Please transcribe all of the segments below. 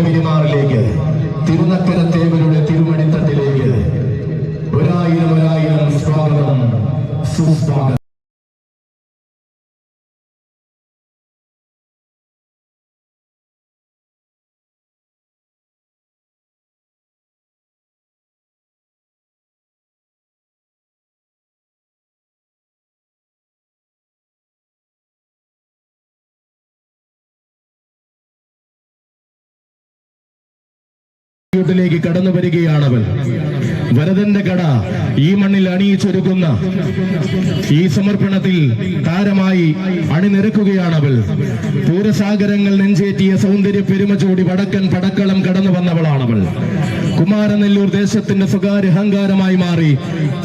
നക്കരക്കുന്നിന്റെ പെരുമാറിലേക്ക് തിരുനക്കര തേവരുടെ തിരുമണിത്തട്ടിലേക്ക്. ഒരായിരം ഒരായിരം സ്വാഗതം സുസ്വാഗതം. ിലേക്ക് കടന്നു വരികയാണവൻ. വരദന്റെ കട ഈ മണ്ണിൽ അണിയിച്ചൊരുക്കുന്ന ഈ സമർപ്പണത്തിൽ താരമായി അണിനിരക്കുകയാണവൾ. പൂരസാഗരങ്ങൾ നെഞ്ചേറ്റിയ സൗന്ദര്യ പെരുമ ചൂടി വടക്കൻ പടക്കളം കടന്നു വന്നവളാണവൾ. കുമാരനെല്ലൂർ ദേശത്തിന്റെ സ്വകാര്യ അഹങ്കാരമായി മാറി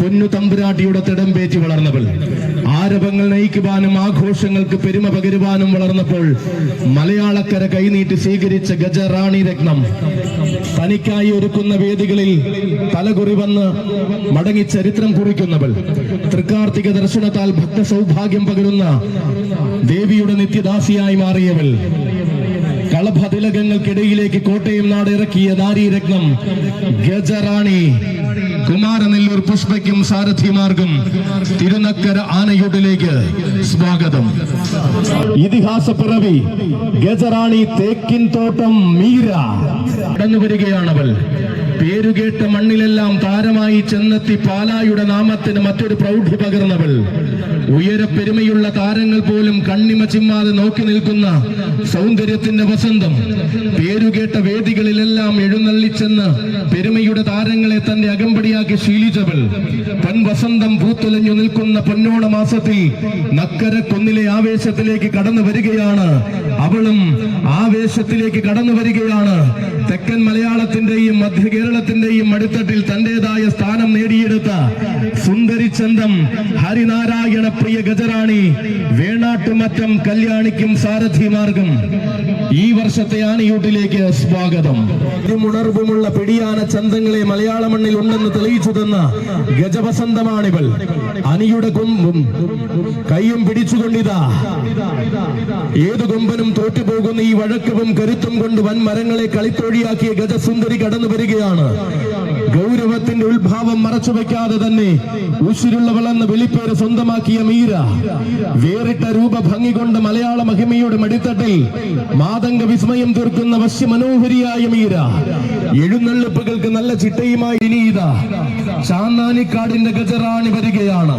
പൊന്നു തമ്പുരാട്ടിയുടെ തിടമ്പേറ്റി വളർന്നവൾ. ആരവങ്ങൾ നയിക്കുവാനും ആഘോഷങ്ങൾക്ക് പെരുമ പകരുവാനും വളർന്നപ്പോൾ മലയാളക്കര കൈനീട്ടി സ്വീകരിച്ച ഗജറാണി രത്നം. തനിക്കായി ഒരുക്കുന്ന വേദികളിൽ തലകുറി വന്ന് മടങ്ങി ചരിത്രം കുറിക്കുന്നവൾ. തൃക്കാർത്തിക ദർശനത്താൽ ഭക്ത സൗഭാഗ്യം പകരുന്ന ദേവിയുടെ നിത്യദാസിയായി മാറിയവൾ. കളഭതിലകങ്ങൾക്കിടയിലേക്ക് കോട്ടയം നാട് ഇറക്കിയ നാരീരത്നം ഗജറാണി. കുമാരനെല്ലൂർ പുഷ്പയ്ക്കും സാരഥിമാർക്കും തിരുനക്കര ആനയൂട്ടിലേക്ക് സ്വാഗതം. ഇതിഹാസ പിറവി ഗജറാണി തേക്കിൻ തോട്ടം മീര. കടന്നു വരികയാണവൾ. പേരുകേട്ട മണ്ണിലെല്ലാം താരമായി ചെന്നെത്തി പാലായുടെ നാമത്തിന് മറ്റൊരു പ്രൗഢി പകർന്നവൾ. ഉയരപ്പെരുമയുള്ള താരങ്ങൾ പോലും കണ്ണിമ ചിമ്മാതെ നോക്കി നിൽക്കുന്ന സൗന്ദര്യത്തിന്റെ വസന്തം. പേരുകേട്ട വേദികളിലെല്ലാം എഴുന്നള്ളിച്ചെന്ന് പെരുമയുടെ താരങ്ങളെ തന്റെ അകമ്പടിയാക്കി ശീലിച്ചവൾ. വസന്തം പൂത്തുലഞ്ഞു നിൽക്കുന്ന പൊന്നോണ മാസത്തിൽ നക്കര കൊന്നിലെ ആവേശത്തിലേക്ക് കടന്നു വരികയാണ്. അവളും ആവേശത്തിലേക്ക് കടന്നു വരികയാണ്. തെക്കൻ മലയാളത്തിന്റെയും മധ്യ കേരളത്തിന്റെയും അടിത്തട്ടിൽ തന്റേതായ സ്ഥാനം നേടിയെടുത്ത സുന്ദരി ചന്തം ഹരിനാരായണ പ്രിയ ഗജറാണി വേണാട്ടുമറ്റം കല്യാണിക്കും സാരഥിമാർഗം ഈ വർഷത്തെ ആനയൂട്ടിലേക്ക് സ്വാഗതം. ഉണർവുമുള്ള പിടിയാന ചന്തങ്ങളെ മലയാള മണ്ണിൽ ഉണ്ടെന്ന് തെളിയിച്ചു തന്ന ഗജവസന്തമാണിവൾ അനിയുടെ കൊമ്പും കൈയും പിടിച്ചുകൊണ്ടിതാ. ഏതു കൊമ്പനും തോറ്റുപോകുന്ന ഈ വഴക്കവും കരുത്തും കൊണ്ട് വൻ മരങ്ങളെ കളിത്തോഴിയാക്കിയ ഗജസുന്ദരി കടന്നു വരികയാണ്. ഗൗരവത്തിന്റെ ഉത്ഭാവം മറച്ചു വെക്കാതെ തന്നെ ഉശിരുള്ളവളെന്ന വെളിപ്പേര് സ്വന്തമാക്കിയ മീര. വേറിട്ട രൂപഭംഗി കൊണ്ട് മലയാള മഹിമയുടെ മടിത്തട്ടിൽ മാതംഗ വിസ്മയം തീർക്കുന്ന വശ്യമനോഹരിയായ മീര. എഴുന്നള്ളിപ്പുകൾക്ക് നല്ല ചിട്ടയുമായി ഇതാ. ചാന്നാനിക്കാടിന്റെ ഗജറാണി വരികയാണ്.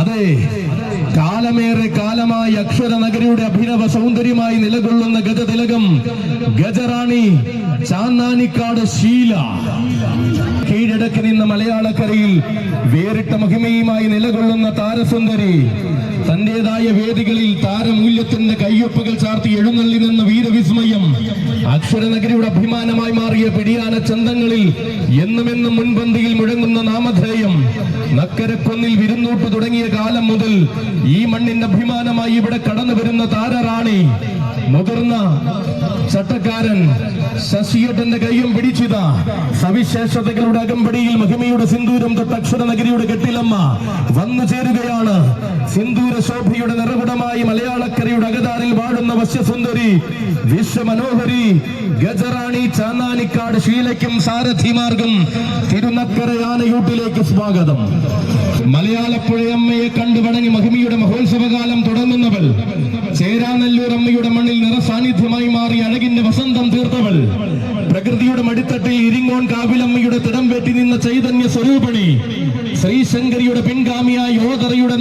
അതെ കാലമേറെ കാലമായി അക്ഷര നഗരിയുടെ അഭിനവ സൗന്ദര്യമായി നിലകൊള്ളുന്ന ഗജതിലകം ഗജറാണി ചാന്നാനിക്കാട് ശീല. കീഴടക്കി നിന്ന മലയാളക്കരയിൽ വേറിട്ട മഹിമയുമായി നിലകൊള്ളുന്ന താരസുന്ദരി തന്റേതായ വേദികളിൽ താരമൂല്യത്തിന്റെ കയ്യൊപ്പുകൾ ചാർത്തി എഴുന്നള്ളി നിന്ന വീരവിസ്മയം അക്ഷരനഗരിയുടെ അഭിമാനമായി മാറിയ പിടിയാന ചന്തങ്ങളിൽ എന്നുമെന്നും മുൻപന്തിയിൽ മുഴങ്ങുന്ന നാമധേയം നക്കരക്കൊന്നിൽ വിരുന്നൂട്ട് തുടങ്ങിയ കാലം മുതൽ ഈ മണ്ണിന്റെ അഭിമാനമായി ഇവിടെ കടന്നു വരുന്ന താരറാണി. മുതിർന്ന ചട്ടക്കാരൻ ശശിയേട്ടന്റെ കൈയും പിടിച്ചിത. സവിശേഷതകളുടെ അകമ്പടിയിൽ മഹിമയുടെ സിന്ദൂരം തൊട്ട് അക്ഷരനഗരിയുടെ കെട്ടിലമ്മ വന്നു ചേരുകയാണ്. സിന്ദൂര ശോഭയുടെ നിറകുടമായി മലയാളക്കരയുടെ അകതാറിൽ വാഴുന്ന വശ്യസുന്ദരി വിശ്വമനോഹരി ഗജറാണി ചാന്നാനിക്കാട് ശീലയ്ക്കും സാരഥിമാർഗം തിരുനക്കര ആനയൂട്ടിലേക്ക് സ്വാഗതം. മലയാളപ്പുഴയമ്മയെ കണ്ടു വണങ്ങി മഹിമിയുടെ മഹോത്സവകാലം തുടങ്ങുന്നവൾ. ചേരാനല്ലൂർ അമ്മയുടെ മണ്ണിൽ നിറസാന്നിധ്യമായി മാറി അഴകിന്റെ വസന്തം തീർത്തവൾ. പ്രകൃതിയുടെ മടിത്തട്ടിൽ ഇരിങ്ങോൺ കാവിലമ്മയുടെ തിടം വെട്ടി നിന്ന ചൈതന്യ സ്വരൂപിണി ശ്രീശങ്കരിയുടെ പിൻഗാമിയായ യോധറയുടെ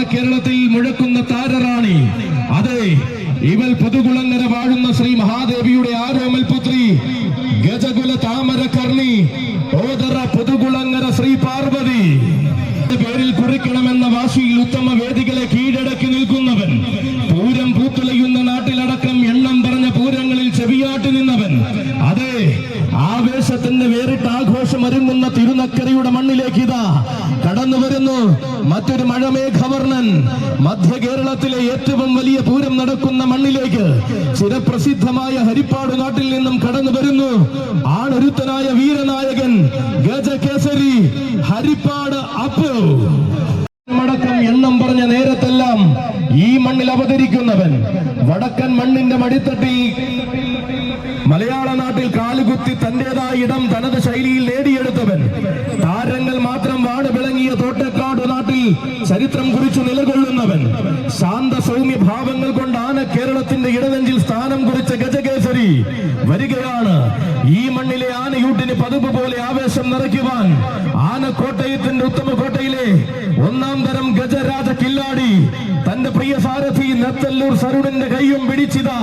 നാമമാന കേരളത്തിൽ മുഴക്കുന്ന താരറാണി. അതെ ഇവൽ പുതുകുളങ്ങര വാഴുന്ന ശ്രീ മഹാദേവിയുടെ ആരോമൽ പുത്രി ഗജകുല താമര കർണി ഓതറ പുതുകുളങ്ങര ശ്രീ പാർവതി. പേരിൽ കുറിക്കണമെന്ന വാശിയിൽ ഉത്തമ വേദികളെ കീഴടക്കി നിൽക്കുന്നവൻ പൂരം പൂത്തുലയുന്ന നാട്ടിലടക്കം എണ്ണം പറഞ്ഞ പൂരങ്ങളിൽ ചെവിയാട്ടി നിന്നവൻ അതെ ആവേശത്തിന്റെ വേറിട്ട് ആഘോഷം ഒരുങ്ങുന്ന തിരുനക്കരയുടെ മണ്ണിലേക്ക് ഇതാ കടന്നു വരുന്നു. മറ്റൊരു മഴമേഘവർണൻ മധ്യ കേരളത്തിലെ ഏറ്റവും വലിയ പൂരം നടക്കുന്ന മണ്ണിലേക്ക് ചിരപ്രസിദ്ധമായ ഹരിപ്പാട് നാട്ടിൽ നിന്നും കടന്നു വരുന്നു. ആണൊരുത്തനായ വീരനായകൻ ഗജകേസരി ഹരിപ്പാട് അപ്പു. മടക്കം എണ്ണം പറഞ്ഞ നേരത്തെല്ലാം ഈ മണ്ണിൽ അവതരിക്കുന്നവൻ വടക്കൻ മണ്ണിന്റെ മടിത്തട്ടിൽ മലയാള നാട്ടിൽ കാലുകുത്തി തന്റേതായ ഇടം തനത് ശൈലിയിൽ നേടിയെടുത്തവൻ. താരങ്ങൾ മാത്രം വാട് വിളങ്ങിയ തോട്ടക്കാട് നാട്ടിൽ ചരിത്രം കുറിച്ചു നിലകൊള്ളുന്നവൻ. ശാന്ത സൗമ്യ ഭാവങ്ങൾ കൊണ്ടാണ് കേരളത്തിന്റെ ഇടനെഞ്ചിൽ സ്ഥാനം കുറിച്ച ഗജകേസരി. വരികയാണ്. ഈ മണ്ണിലെ ആനയൂട്ടിന് പതിവ് പോലെ ആവേശം നിറയ്ക്കുവാൻ ആനക്കോട്ടയത്തിന്റെ ഉത്തമ കോട്ടയിലെ ഒന്നാം തരം ഗജരാജ കില്ലാടി. തന്റെ പ്രിയ സാരഥി നെത്തല്ലൂർ സരുണിന്റെ കൈയും പിടിച്ചിതാ.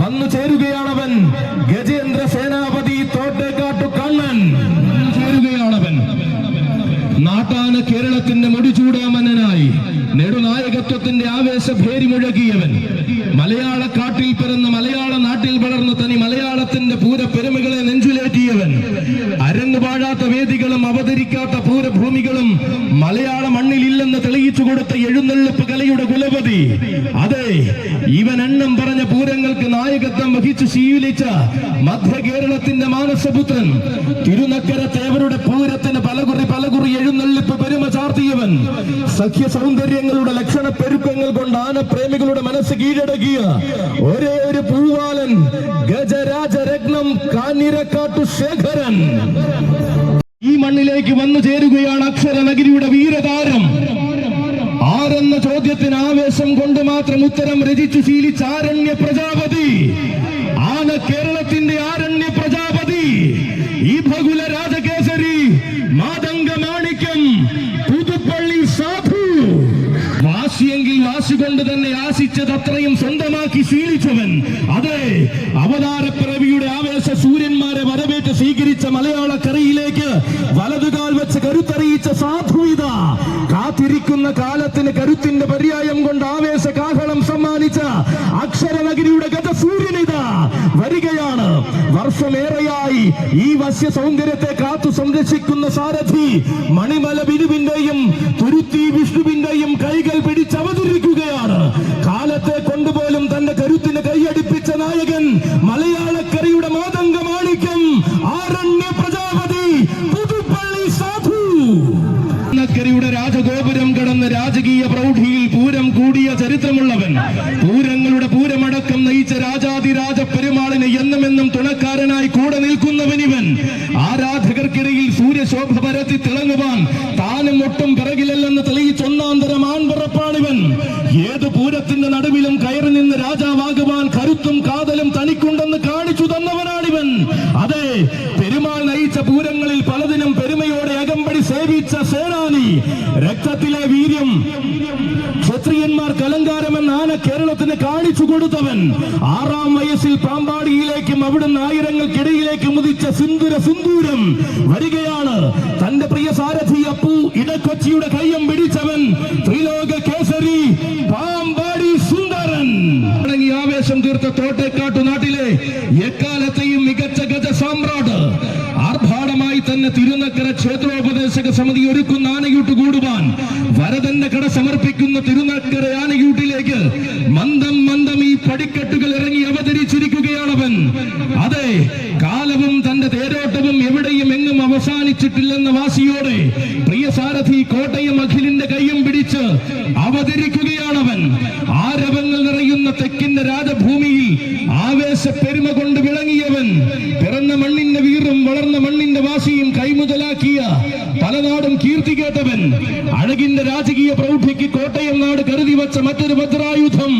വന്നു ചേരുകയാണവൻ ഗജേന്ദ്ര സേനാപതി തോട്ടേക്കാട്ടു കണ്ണൻ. ചേരുകയാണവൻ നാട്ടാന കേരളത്തിന്റെ മുടിചൂടാമന്നനായി നെടുനായകത്വത്തിന്റെ ആവേശ ഭേരി മുഴകിയവൻ മലയാള കാട്ടിൽ പിറന്ന മലയാള നാട്ടിൽ വളർന്നു തനി മലയാളത്തിന്റെ പൂര പെരുമകളെ നെഞ്ചുലേറ്റിയവൻ. അരങ്ങ് പാഴാത്ത വേദികളും അവതരിക്കാത്ത പൂരഭൂമികളും മലയാള മണ്ണിൽ മണ്ണിലില്ലെന്ന് തെളിയിച്ചു കൊടുത്ത എഴുന്നള്ളിപ്പ് കലയുടെ കുലപതി. അതെ ഇവൻ എണ്ണം പറഞ്ഞ പൂരങ്ങൾക്ക് നായകത്വം വഹിച്ചു ശീലിച്ച മധ്യ കേരളത്തിന്റെ മാനസപുത്രൻ. തിരുനക്കര തേവരുടെ പൂരത്തിന് പലകുറി പലകുറി എഴുന്നള്ളിപ്പ് പെരുമ ചാർത്തിയവൻ. സഖ്യ സൗന്ദര്യങ്ങളുടെ ലക്ഷണ പെരുക്കങ്ങൾ കൊണ്ട് ആനപ്രേമികളുടെ മനസ്സ് കീഴടക്കിയ ഒരേ ഒരു പൂവാലൻ ശേഖരൻ ഈ മണ്ണിലേക്ക് വന്നു ചേരുകയാണ് അക്ഷരനഗരിയുടെ വീരതാരം. ആരെന്ന ചോദ്യത്തിന് ആവേശം കൊണ്ട് മാത്രം ഉത്തരം രചിച്ചു ശീലിച്ച ആരണ്യ പ്രജാപതി. ആന കേരളത്തിന്റെ ആരണ്യ പ്രജാപതി. ഈ ഭഗുല രാജകേസരി മാതംഗ മാണിക്യം പുതുപ്പള്ളി സാധു. വാശിയെങ്കിൽ വാശി കൊണ്ട് തന്നെ ആശിച്ചത് അത്രയും സ്വന്തമാക്കി ശീലിച്ചവൻ. അതെ അവതാരപ്പിറവിയുടെ ആവേശ സൂര്യന്മാരെ വരവേറ്റ് സ്വീകരിച്ച മലയാള കറിയിലേക്ക് വലതുകാൽ വെച്ച് കരുത്തറിയിച്ച സാധുവിത കാത്തിരിക്കുന്ന കാലത്തിന് കരുത്തിന്റെ പര്യായം കൊണ്ട് ആവേശ കാഹളം സമ്മാനിച്ച അക്ഷരനഗരിയുടെ ഗത സൂര്യനിത വരികയാണ്. വർഷമേറെയായി ഈ വശ്യ സൗന്ദര്യത്തെ കാത്തു സംരക്ഷിക്കുന്ന സാരഥി മണിമല ബിരുവിന്റെയും തുരുത്തി വിഷ്ണുവിന്റെയും കൈകൾ പിടിച്ചവതരിക്കുകയാണ് കാലത്തെ കൊണ്ടുപോലും തന്റെ കരുത്തിന് കൈയടിപ്പിച്ച നായകൻ മലയാളക്കരയുടെ മാതംഗ മാണിക്യം ആരണ്യ പ്രജാപതി പുതുപ്പള്ളി സാധു. ക്കരയുടെ രാജഗോപുരം കടന്ന് രാജകീയ പ്രൗഢിയിൽ പൂരം കൂടിയ ചരിത്രമുള്ളവൻ പൂരങ്ങളുടെ പൂരമടക്കം നയിച്ച രാജാതിരാജ പെരുമാളിന് എന്നും എന്നും തുണക്കാരനായി കൂടെ നിൽക്കുന്നവനിവൻ ആരാധകർക്കിടയിൽ സൂര്യശോഭ പരത്തി തിളങ്ങുവാൻ താനും ഒട്ടും പിറകിലല്ലെന്ന് തെളിയിച്ച ഏത് പൂരത്തിന്റെ നടുവിലും കയറി നിന്ന് രാജാവാകുവാൻ കരുത്തും കാതലും തനിക്കുണ്ടെന്ന് കാണിച്ചു തന്നവനാണിവൻ. അതെ പെരുമാൾ നയിച്ച പൂരങ്ങളിൽ പലതിനും പെരുമയോടെ അകമ്പടി സേവിച്ച സേനാനി. രക്തത്തിലെ വീര്യം ക്ഷത്രിയന്മാർ കലങ്കാരമെന്ന ആന കേരളത്തിന് കാണിച്ചു കൊടുത്തവൻ. ആറാം വയസ്സിൽ പാമ്പാടിയിലേക്കും അവിടുന്ന് ആയിരങ്ങൾക്കിടയിലേക്ക് മുതിച്ച സിന്ദുര സിന്ദൂരം. വരികയാണ്. തന്റെ പ്രിയ സാരഥി അപ്പു ഇടക്കൊച്ചിയുടെ കയ്യം പിടിച്ചവൻ. ത്രിലോക കേസരി തുടങ്ങി ആവേശം തീർത്ത തോട്ടേക്കാട്ടു നാട്ടിലെ എക്കാലത്തെയും മികച്ച ഗജ സാമ്രാട്ട് ആർഭാടമായി തന്നെ തിരുനക്കര ക്ഷേത്രോപദേശക സമിതി ഒരുക്കുന്ന ആനയൂട്ട് കൂടുവാൻ വരതന്റെ കട സമർപ്പിക്കുന്ന തിരുനക്കര ആനയൂട്ടിലേക്ക് മന്ദം മന്ദം ഈ പടിക്കെട്ടുകൾ ഇറങ്ങി അവതരിച്ചിരിക്കുകയാണവൻ അതെ കാലവും തന്റെ തേരോട്ടവും എവിടെയും എങ്ങും അവസാനിച്ചിട്ടില്ലെന്ന വാശിയോടെ പ്രിയ സാരഥി കോട്ടയം അഖിലിന്റെ കൈയും പിടിച്ച് അവതരിക്കുകയാണവൻ. ആരവങ്ങൾ നിറയുന്ന തെക്കിന്റെ രാജഭൂമിയിൽ ആവേശ പെരുമ കൊണ്ട് വിളങ്ങിയവൻ. പിറന്ന മണ്ണിന്റെ വീറും വളർന്ന മണ്ണിന്റെ വാശിയും കൈമുതലാക്കിയ പലനാടും കീർത്തി കേട്ടവൻ. അഴകിന്റെ രാജകീയ പ്രൗഢിക്ക് കോട്ടയം നാട് കരുതി വച്ച മറ്റൊരു വജ്രായുധം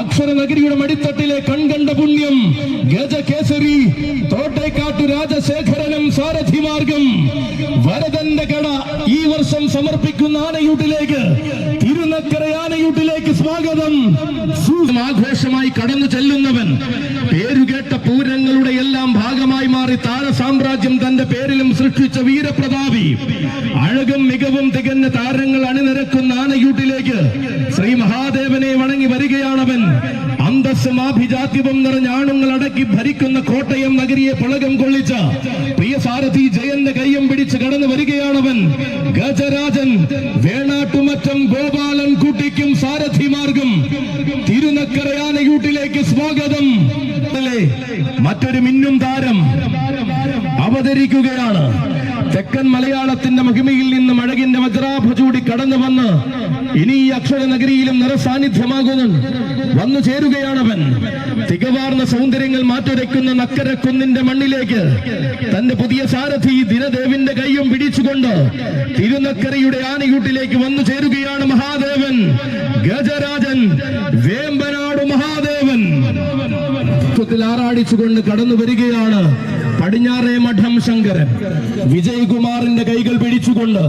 അക്ഷര നഗരിയുടെ മടിത്തട്ടിലെ കൺകണ്ട പുണ്യം ഗജകേസരി തോട്ടേക്കാട്ടു രാജശേഖരനും സാരഥി മാർഗം വരദന്റെ കട ഈ വർഷം സമർപ്പിക്കുന്ന ആനയൂട്ടിലേക്ക് തിരുനക്കര ആനയൂട്ടിലേക്ക് സ്വാഗതം. ആഘോഷമായി കടന്നു ചെല്ലുന്നവൻ പേരുകേട്ട പൂരങ്ങളുടെ എല്ലാം ഭാഗമായി മാറി താര സാമ്രാജ്യം തന്റെ പേരിലും സൃഷ്ടിച്ച വീരപ്രതാപി. അഴകും മികവും തികഞ്ഞ താരങ്ങൾ അണിനിരക്കുന്ന ആനയൂട്ടിലേക്ക് ശ്രീ മഹാദേവനെ വണങ്ങി വരികയാണവൻ. അന്തസ്സും ആഭിജാത്യവും നിറഞ്ഞ ആണുങ്ങൾ അടക്കി ഭരിക്കുന്ന കോട്ടയം നഗരിയെ പുളകം കൊള്ളിച്ച പ്രിയ സാരഥി ജയന്റെ കയ്യം പിടിച്ച് കടന്നു വരികയാണവൻ ഗജരാജൻ. വേണാട്ടുമറ്റം ഗോപാലൻ കുട്ടിക്കും സാരഥി മാർഗം. തിരുനക്കര ആനയൂട്ടിലേക്ക് സ്വാഗതം? മറ്റൊരു മിന്നും താരം അവതരിക്കുകയാണ്. തെക്കൻ മലയാളത്തിന്റെ മഹിമയിൽ നിന്ന് അഴകിന്റെ വജ്രാഭചൂടി കടന്നു വന്ന് ഇനി ഈ അക്ഷര നഗരിയിലും നിറസാന്നിധ്യമാകുന്നു വന്നു ചേരുകയാണവൻ. തികവാർന്ന സൗന്ദര്യങ്ങൾ മാറ്റുരയ്ക്കുന്ന നക്കര കുന്നിന്റെ മണ്ണിലേക്ക് തന്റെ പുതിയ സാരഥി ദിനദേവിന്റെ കൈയും പിടിച്ചുകൊണ്ട് തിരുനക്കരയുടെ ആനയൂട്ടിലേക്ക് വന്നു ചേരുകയാണ് മഹാദേവൻ. ഗജരാജൻ വേമ്പനാട് മഹാദേവൻ. ആറാടിച്ചുകൊണ്ട് കടന്നു വരികയാണ് പടിഞ്ഞാറേ മഠം ശങ്കരൻ. വിജയകുമാറിന്റെ കൈകൾ പിടിച്ചുകൊണ്ട്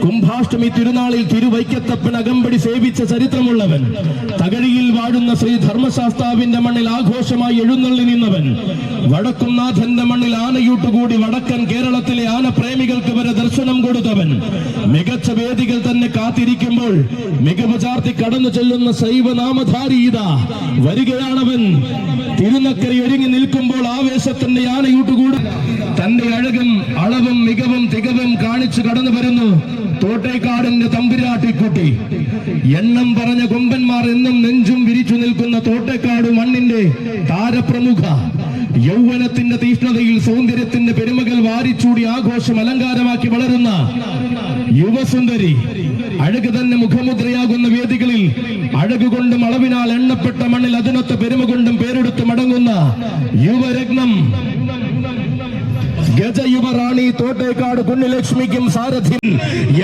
കുംഭാഷ്ടമി തിരുനാളിൽ തിരുവൈക്കത്തപ്പൻ അകമ്പടി സേവിച്ച ചരിത്രമുള്ളവൻ തകഴിയിൽ വാഴുന്ന ശ്രീ ധർമ്മശാസ്താവിന്റെ മണ്ണിൽ ആഘോഷമായി എഴുന്നള്ളി നിന്നവൻ വടക്കുംനാഥന്റെ മണ്ണിൽ ആനയൂട്ടുകൂടി വടക്കൻ കേരളത്തിലെ ആന പ്രേമികൾക്ക് വരെ ദർശനം കൊടുത്തവൻ മികച്ച വേദികൾ തന്നെ കാത്തിരിക്കുമ്പോൾ മികവ് ചാർത്തി കടന്നു ചെല്ലുന്ന ശൈവനാമധാരി ഇതാ. വരികയാണവൻ. തിരുനക്കരി ഒരുങ്ങി നിൽക്കുമ്പോൾ ആവേശത്തിന്റെ ആനയൂട്ടുകൂടെ തന്റെ അഴകും അളവും മികവും തികവും കാണിച്ചു കടന്നു വരുന്നു തോട്ടേക്കാടിന്റെ തമ്പുരാട്ടിക്കുട്ടി. എണ്ണം പറഞ്ഞ കൊമ്പന്മാർ എന്നും നെഞ്ചും വിരിച്ചു നിൽക്കുന്ന തോട്ടേക്കാട് മണ്ണിന്റെ താരപ്രമുഖ. യൗവനത്തിന്റെ തീഷ്ണതയിൽ സൗന്ദര്യത്തിന്റെ പെരുമകൾ വാരിച്ചൂടി ആഘോഷം അലങ്കാരമാക്കി വളരുന്ന യുവസുന്ദരി. അഴക് തന്നെ മുഖമുദ്രയാകുന്ന വേദികളിൽ അഴക് കൊണ്ടും അളവിനാൽ എണ്ണപ്പെട്ട മണ്ണിൽ അതിനൊത്ത പെരുമ കൊണ്ടും പേരെടുത്ത് മടങ്ങുന്ന യുവരത്നം. ഗജയുവറാണി തോട്ടേക്കാട് കുഞ്ഞുലക്ഷ്മിക്കും സാരഥി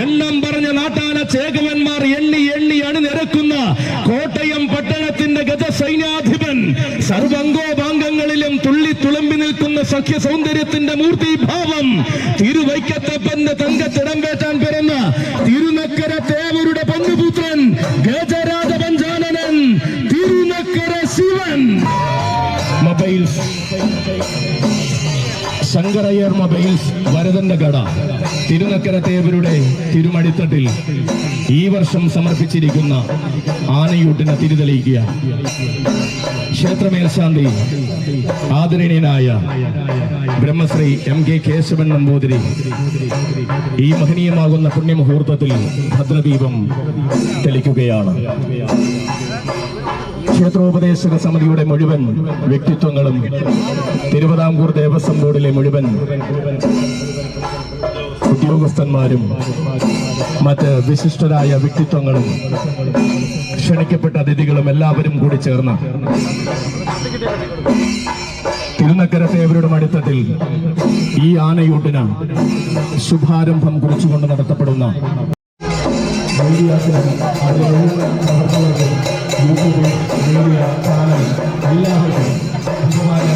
എണ്ണം പറഞ്ഞ നാട്ടാന ചേകവന്മാർ എണ്ണി എണ്ണി അണിനിരക്കുന്ന കോട്ടയം പട്ടണത്തിന്റെ ഗജ സൈന്യാധിപൻ സർവംഗോപാംഗങ്ങളിലും തുള്ളി തുളുമ്പി നിൽക്കുന്ന സഖ്യ സൗന്ദര്യത്തിന്റെ മൂർത്തി മൂർത്തിഭാവം തിരുവൈക്കത്തപ്പന്റെ തങ്കത്തിടം വേട്ടാൻ പിറന്ന തിരുനക്കര തേവരുടെ പൊന്നുപുത്രൻ ഗജരാജ പഞ്ചാനനൻ തിരുനക്കര ശിവൻ. മൊബൈൽസ് ശങ്കരയ്യർ മൊബൈൽസ് വരദന്റെ കട. തിരുനക്കര തേവരുടെ തിരുമടിത്തട്ടിൽ ഈ വർഷം സമർപ്പിച്ചിരിക്കുന്ന ആനയൂട്ടിനെ തിരിതെളിയിക്കുക. ക്ഷേത്രമേൽശാന്തി ആദരണീയനായ ബ്രഹ്മശ്രീ എം കെ കേശവൻ നമ്പൂതിരി. ഈ മഹനീയമാകുന്ന പുണ്യമുഹൂർത്തത്തിൽ ഭദ്രദീപം തെളിക്കുകയാണ്. ക്ഷേത്രോപദേശക സമിതിയുടെ മുഴുവൻ വ്യക്തിത്വങ്ങളും തിരുവിതാംകൂർ ദേവസ്വം ബോർഡിലെ മുഴുവൻ ഉദ്യോഗസ്ഥന്മാരും മറ്റ് വിശിഷ്ടരായ വ്യക്തിത്വങ്ങളും ക്ഷണിക്കപ്പെട്ട അതിഥികളും എല്ലാവരും കൂടി ചേർന്ന തിരുനക്കര സേവരുടെ മടിത്തത്തിൽ ഈ ആനയൂട്ടിന് ശുഭാരംഭം കുറിച്ചുകൊണ്ട് നടത്തപ്പെടുന്ന എല്ലാവർക്കും